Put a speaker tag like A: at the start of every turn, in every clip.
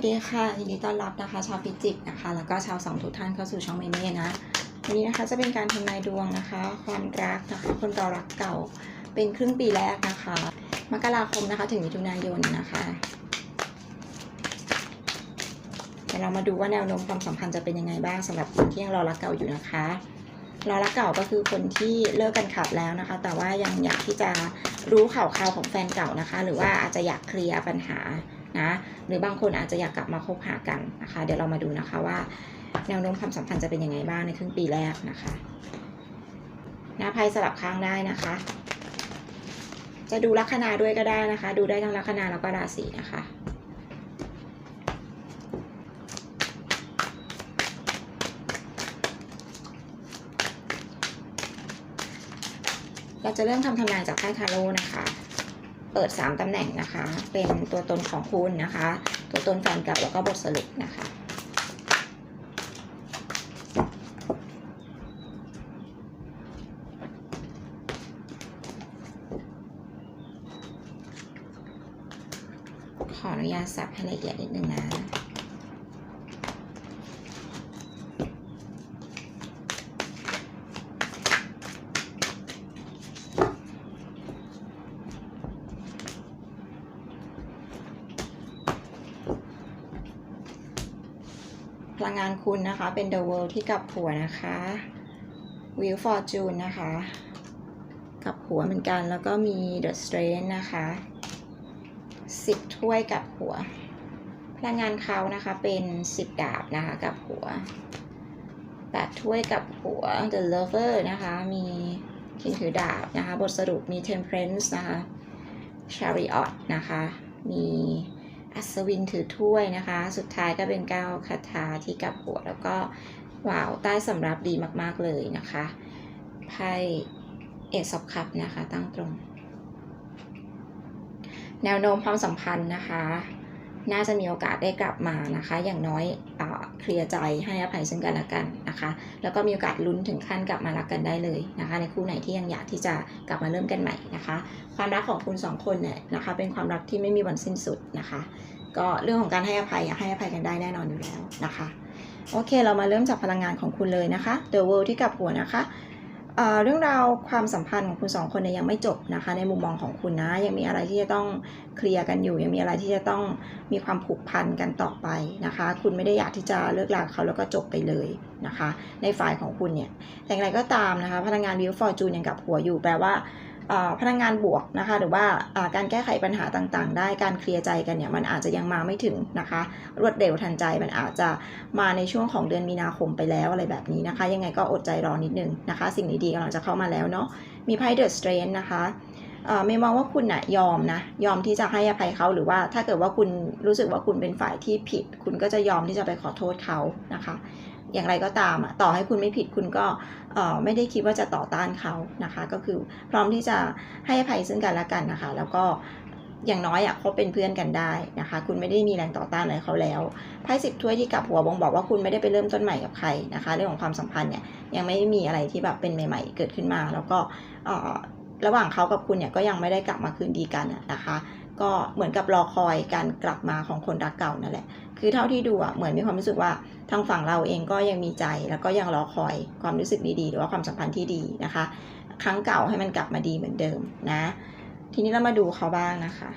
A: วัสดีค่ะยินดีต้อนรับนะคะ ชาวพิจิกนะคะ แล้วก็ชาวสองทุกท่านเข้าสู่ช่องเมเน่นะวันนี้นะคะจะเป็นการทำนายดวงนะคะ ความรักนะคะคนเรารักเก่าเป็นครึ่งปีแรกนะคะ มกราคมนะคะ ถึงมิถุนายนนะคะเดี๋ยวเรามาดูว่าแนวโน้มความสัมพันธ์จะเป็นยังไงบ้างสำหรับคนที่ยังรอรักเก่าอยู่นะคะรอรักเก่าก็คือคนที่เลิกกันขาดแล้วนะคะ แต่ว่ายังอยากที่จะรู้ข่าวคราวของแฟนเก่านะคะ หรือว่าอาจจะอยากเคลียร์ปัญหา นะหรือบางคนอาจจะอยากกลับมาคบหากันนะคะ เดี๋ยวเรามาดูนะคะว่า แนวโน้มความสัมพันธ์จะเป็นยังไงบ้างในครึ่งปีแรกนะคะหน้าไพ่สลับข้างได้นะคะ จะดูลัคนาด้วยก็ได้นะคะ ดูได้ทั้งลัคนาแล้วก็ราศีนะคะเราจะเริ่มทำทำนายจากไพ่ทาโร่นะคะ เปิด 3 ตำแหน่งนะคะ เป็นตัวตนของคุณนะคะ ตัวตนแฟนเก่าแล้วก็บทสรุปนะคะขออนุญาตสับให้ละเอียดนิดนึงนะ พลังงานคุณนะคะ เป็น The World ที่กลับหัวนะคะ Wheel Fortune นะคะ กลับหัวเหมือนกัน แล้วก็มี The Strength นะคะสิบถ้วยกลับหัว พลังงานเขานะคะ เป็นสิบดาบนะคะกลับหัวแปดถ้วยกลับหัว The Lover นะคะ มีคิงถือดาบนะคะ บทสรุปมี Temperance นะคะ Chariot นะคะ มี อัศวินถือถ้วยนะคะ สุดท้ายก็เป็นก้าคาถาที่กลับหัว แล้วก็ว้าวใต้สำรับดีมาก ๆ เลยนะคะไพ่เอซอบคัพนะคะ ตั้งตรง แนวโน้มความสัมพันธ์นะคะ น่าจะมีโอกาสได้กลับมานะคะ อย่างน้อยเออเคลียร์ใจให้อภัยซึ่งกันและกันนะคะ แล้วก็มีโอกาสลุ้นถึงขั้นกลับมารักกันได้เลยนะคะ ในคู่ไหนที่ยังอยากที่จะกลับมาเริ่มกันใหม่นะคะ ความรักของคุณสองคนเนี่ยนะคะเป็นความรักที่ไม่มีวันสิ้นสุดนะคะ ก็เรื่องของการให้อภัยอะให้อภัยกันได้แน่นอนอยู่แล้วนะคะ โอเค เรามาเริ่มจากพลังงานของคุณเลยนะคะ The World ที่กลับหัวนะคะ เรื่องราวความสัมพันธ์ของคุณสองคนเนี่ยยังไม่จบนะคะ ในมุมมองของคุณนะ ยังมีอะไรที่จะต้องเคลียร์กันอยู่ ยังมีอะไรที่จะต้องมีความผูกพันกันต่อไปนะคะ คุณไม่ได้อยากที่จะเลิกลาเขาแล้วก็จบไปเลยนะคะ ในฝ่ายของคุณเนี่ยแต่อย่างไรก็ตามนะคะ พลังงานวิวฟอร์จูนยังกับหัวอยู่แปลว่า พลังงานบวกนะคะ หรือว่าอ่าการแก้ไขปัญหาต่างๆ ได้การเคลียร์ใจกันเนี่ยมันอาจจะยังมาไม่ถึงนะคะ รวดเร็วทันใจมันอาจจะมาในช่วงของเดือนมีนาคมไปแล้วอะไรแบบนี้นะคะ ยังไงก็อดใจรอนิดนึงนะคะ สิ่งดีๆกำลังจะเข้ามาแล้วเนาะมีไพ่เดอะสเตรนนะคะ เอ่อเมย์มองว่าคุณน่ะยอมนะยอมที่จะให้อภัยเขาหรือว่าถ้าเกิดว่าคุณรู้สึกว่าคุณเป็นฝ่ายที่ผิด คุณก็จะยอมที่จะไปขอโทษเขานะคะ อย่างไรก็ตามอะต่อให้คุณไม่ผิดคุณก็เอ่อไม่ได้คิดว่าจะต่อต้านเขานะคะ ก็คือพร้อมที่จะให้อภัยซึ่งกันและกันนะคะ แล้วก็อย่างน้อยอะเขาเป็นเพื่อนกันได้นะคะ คุณไม่ได้มีแรงต่อต้านอะไรเขาแล้วไพ่สิบถ้วยที่กลับหัวบ่งบอกว่าคุณไม่ได้ไปเริ่มต้นใหม่กับใครนะคะ เรื่องของความสัมพันธ์เนี่ยยังไม่มีอะไรที่แบบเป็นใหม่ ๆ เกิดขึ้นมา แล้วก็เอ่อ ระหว่างเขากับคุณเนี่ยก็ยังไม่ได้กลับมาคืนดีกันนะคะ ก็เหมือนกับรอคอยการกลับมาของคนรักเก่านั่นแหละ คือเท่าที่ดูอะเหมือนมีความรู้สึกว่าทางฝั่งเราเองก็ยังมีใจแล้วก็ยังรอคอยความรู้สึกดีๆ หรือว่าความสัมพันธ์ที่ดีนะคะ ครั้งเก่าให้มันกลับมาดีเหมือนเดิมนะ ทีนี้เรามาดูเขาบ้างนะคะ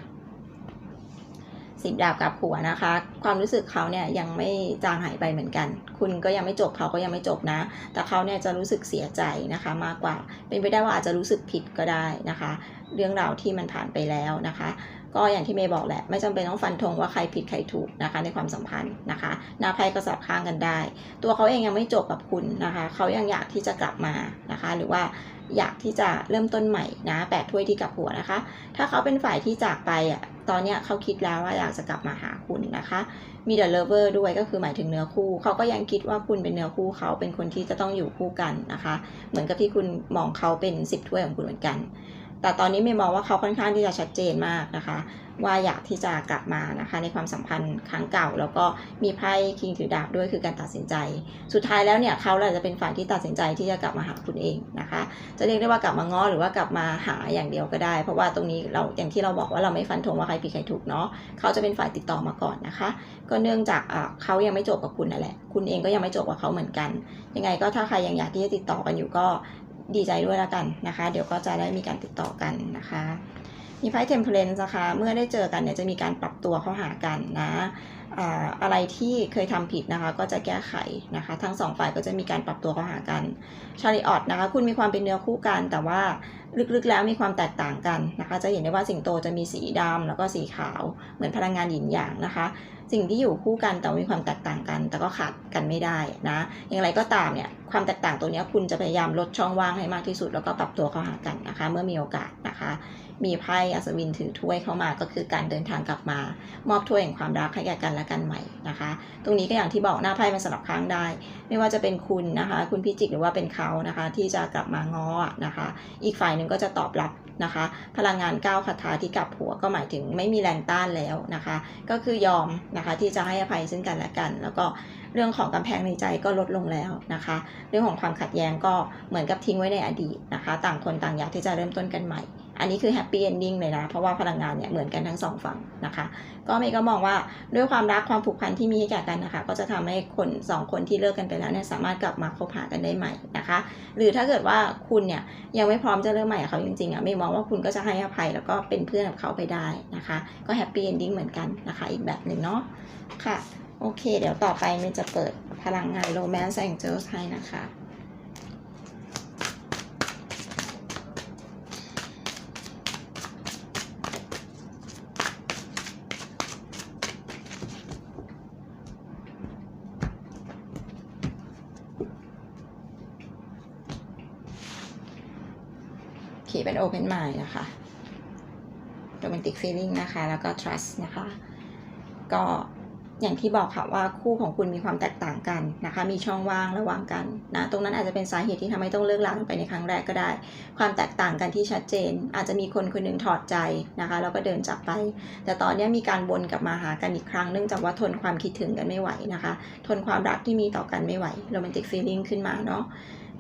A: สิบดาบกับหัวนะคะ ความรู้สึกเขาเนี่ยยังไม่จางหายไปเหมือนกัน คุณก็ยังไม่จบเขาก็ยังไม่จบนะ แต่เขาเนี่ยจะรู้สึกเสียใจนะคะ มากกว่า เป็นไปได้ว่าอาจจะรู้สึกผิดก็ได้นะคะ เรื่องราวที่มันผ่านไปแล้วนะคะ ก็อย่างที่เมย์บอกแหละ ไม่จำเป็นต้องฟันธงว่าใครผิดใครถูกนะคะ ในความสัมพันธ์นะคะหน้าไพ่ก็สับข้างกันได้ ตัวเขาเองยังไม่จบกับคุณนะคะ เขายังอยากที่จะกลับมานะคะ หรือว่าอยากที่จะเริ่มต้นใหม่นะแปดถ้วยที่กลับหัวนะคะ ถ้าเขาเป็นฝ่ายที่จากไปอะ ตอนเนี้ยเขาคิดแล้วว่าอยากจะกลับมาหาคุณนะคะ มี The Lover ด้วยก็คือหมายถึงเนื้อคู่ เขาก็ยังคิดว่าคุณเป็นเนื้อคู่เขาเป็นคนที่จะต้องอยู่คู่กันนะคะ เหมือนกับที่คุณมองเขาเป็นสิบถ้วยของคุณเหมือนกัน แต่ตอนนี้เมย์มองว่าเขาค่อนข้างที่จะชัดเจนมากนะคะ ว่าอยากที่จะกลับมานะคะ ในความสัมพันธ์ครั้งเก่า แล้วก็มีไพ่คิงถือดาบด้วยคือการตัดสินใจ สุดท้ายแล้วเนี่ยเขาแหละจะเป็นฝ่ายที่ตัดสินใจที่จะกลับมาหาคุณเองนะคะ จะเรียกได้ว่ากลับมาง้อหรือว่ากลับมาหาอย่างเดียวก็ได้ เพราะว่าตรงนี้เราอย่างที่เราบอกว่าเราไม่ฟันธงว่าใครผิดใครถูกเนาะเขาจะเป็นฝ่ายติดต่อมาก่อนนะคะ ก็เนื่องจากอะเขายังไม่จบกับคุณนั่นแหละ คุณเองก็ยังไม่จบกับเขาเหมือนกัน ยังไงก็ถ้าใครยังอยากที่จะติดต่อกันอยู่ก็ ดีใจด้วยแล้วกันนะคะ เดี๋ยวก็จะได้มีการติดต่อกันนะคะ มีไพ่เทมเพลนนะคะเมื่อได้เจอกันเนี่ยจะมีการปรับตัวเข้าหากันนะอะไรที่เคยทำผิดนะคะก็จะแก้ไขนะคะ ทั้งสองฝ่ายก็จะมีการปรับตัวเข้าหากันชาริออตนะคะคุณมีความเป็นเนื้อคู่กัน แต่ว่าลึกๆแล้วมีความแตกต่างกันนะคะ จะเห็นได้ว่าสิงโตจะมีสีดำแล้วก็สีขาวเหมือนพลังงานหยินหยางนะคะ สิ่งที่อยู่คู่กันแต่มีความแตกต่างกัน แต่ก็ขาดกันไม่ได้นะอย่างไรก็ตามเนี่ยความแตกต่างตัวนี้คุณจะพยายามลดช่องว่างให้มากที่สุด แล้วก็ปรับตัวเข้าหากันนะคะ เมื่อมีโอกาสนะคะ มีไพ่อัศวินถือถ้วยเข้ามาก็คือการเดินทางกลับมา มอบถ้วยแห่งความรักให้แก่กันและกันใหม่นะคะ ตรงนี้ก็อย่างที่บอกหน้าไพ่มันสลับข้างได้ ไม่ว่าจะเป็นคุณนะคะ คุณพิจิกหรือว่าเป็นเขานะคะ ที่จะกลับมาง้อนะคะ อีกฝ่ายหนึ่งก็จะตอบรับนะคะ พลังงานก้าวคาถาที่กลับหัวก็หมายถึงไม่มีแรงต้านแล้วนะคะ ก็คือยอมนะคะที่จะให้อภัยซึ่งกันและกัน แล้วก็เรื่องของกำแพงในใจก็ลดลงแล้วนะคะ เรื่องของความขัดแย้งก็เหมือนกับทิ้งไว้ในอดีตนะคะ ต่างคนต่างอยากที่จะเริ่มต้นกันใหม่ อันนี้คือแฮปปี้เอนดิ้งเลยนะ เพราะว่าพลังงานเนี่ยเหมือนกันทั้งสองฝั่งนะคะ ก็เมย์ก็มองว่าด้วยความรักความผูกพันที่มีให้แก่กันนะคะ ก็จะทำให้คนสองคนที่เลิกกันไปแล้วเนี่ยสามารถกลับมาคบหากันได้ใหม่นะคะ หรือถ้าเกิดว่าคุณเนี่ยยังไม่พร้อมจะเริ่มใหม่กับเขาจริงๆอะไม่มองว่าคุณก็จะให้อภัยแล้วก็เป็นเพื่อนกับเขาไปได้นะคะ ก็แฮปปี้เอนดิ้งเหมือนกันนะคะอีกแบบหนึ่งเนาะค่ะโอเค เดี๋ยวต่อไปเมย์จะเปิดพลังงานโรแมนต์แองเจิลให้นะคะ ขีเป็น Open Mind นะคะ Romantic Feeling นะคะ แล้วก็ Trust นะคะ ก็อย่างที่บอกค่ะว่าคู่ของคุณมีความแตกต่างกันนะคะ มีช่องว่างระหว่างกันนะตรงนั้นอาจจะเป็นสาเหตุที่ทำให้ต้องเลิกลากันไปในครั้งแรกก็ได้ ความแตกต่างกันที่ชัดเจน อาจจะมีคนคนหนึ่งถอดใจนะคะแล้วก็เดินจากไป แต่ตอนนี้มีการวนกลับมาหากันอีกครั้งเนื่องจากว่าทนความคิดถึงกันไม่ไหวนะคะ ทนความรักที่มีต่อกันไม่ไหว Romantic Feeling ขึ้นมาเนาะ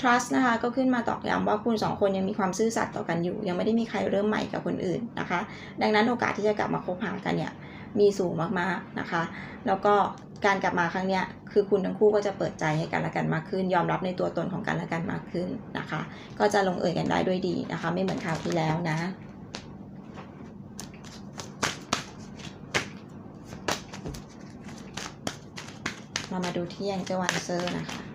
A: trust นะคะก็ขึ้นมาตอกย้ำว่าคุณสองคนยังมีความซื่อสัตย์ต่อกันอยู่ ยังไม่ได้มีใครเริ่มใหม่กับคนอื่นนะคะ ดังนั้นโอกาสที่จะกลับมาคบหากันเนี่ยมีสูงมากๆนะคะ แล้วก็การกลับมาครั้งเนี้ยคือคุณทั้งคู่ก็จะเปิดใจให้กันและกันมากขึ้น ยอมรับในตัวตนของกันและกันมากขึ้นนะคะ ก็จะลงเอยกันได้ด้วยดีนะคะ ไม่เหมือนคราวที่แล้วนะเรามาดูที่ยังเจวันเซอร์นะคะ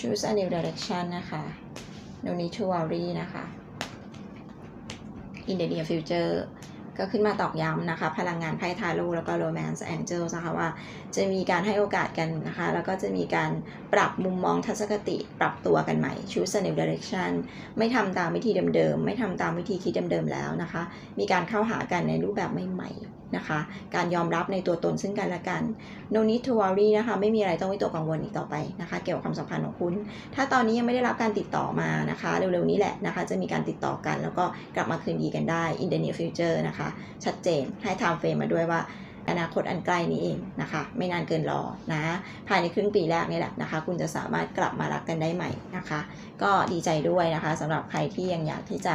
A: choose a new direction นะคะ no need to worry นะคะ in the near future ก็ขึ้นมาตอกย้ำนะคะ พลังงานไพ่ทาโร่แล้วก็ romance angels นะคะว่าจะมีการให้โอกาสกันนะคะ แล้วก็จะมีการปรับมุมมองทัศนคติ ปรับตัวกันใหม่ choose a new direction ไม่ทำตามวิธีเดิมๆ ไม่ทำตามวิธีคิดเดิมๆแล้วนะคะ มีการเข้าหากันในรูปแบบใหม่ๆ นะคะ การยอมรับในตัวตนซึ่งกันและกัน no need to worry นะคะไม่มีอะไรต้องวิตกกังวลอีกต่อไปนะคะ เกี่ยวกับความสัมพันธ์ของคุณ ถ้าตอนนี้ยังไม่ได้รับการติดต่อมานะคะ เร็วๆนี้แหละนะคะ จะมีการติดต่อกัน แล้วก็กลับมาคืนดีกันได้ in the near future นะคะ ชัดเจนให้ time frame มาด้วยว่า อนาคตอันใกล้นี้เองนะคะ ไม่นานเกินรอนะภายในครึ่งปีแรกนี่แหละนะคะ คุณจะสามารถกลับมารักกันได้ใหม่นะคะ ก็ดีใจด้วยนะคะสำหรับใครที่ยังอยากที่จะ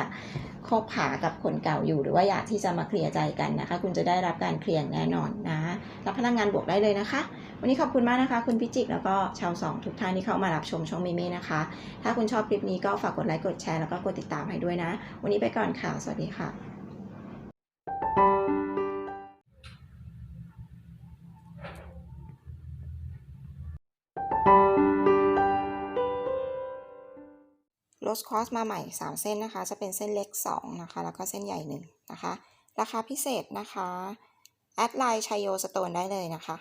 A: คบหากับคนเก่าอยู่ หรือว่าอยากที่จะมาเคลียร์ใจกันนะคะ คุณจะได้รับการเคลียร์แน่นอนนะรับพลังงานบวกได้เลยนะคะ วันนี้ขอบคุณมากนะคะ คุณพิจิกแล้วก็ชาวสองทุกท่านที่เข้ามารับชมช่องเมเม่นะคะ ถ้าคุณชอบคลิปนี้ก็ฝากกดไลค์กดแชร์แล้วก็กดติดตามให้ด้วยนะ วันนี้ไปก่อนค่ะสวัสดีค่ะ สคอสมาใหม่ 3 เส้นนะคะ จะเป็นเส้นเล็ก 2 นะคะ แล้วก็เส้นใหญ่ 1 นะคะ ราคาพิเศษนะคะ แอดไลน์ชัยโยสโตนได้เลยนะคะ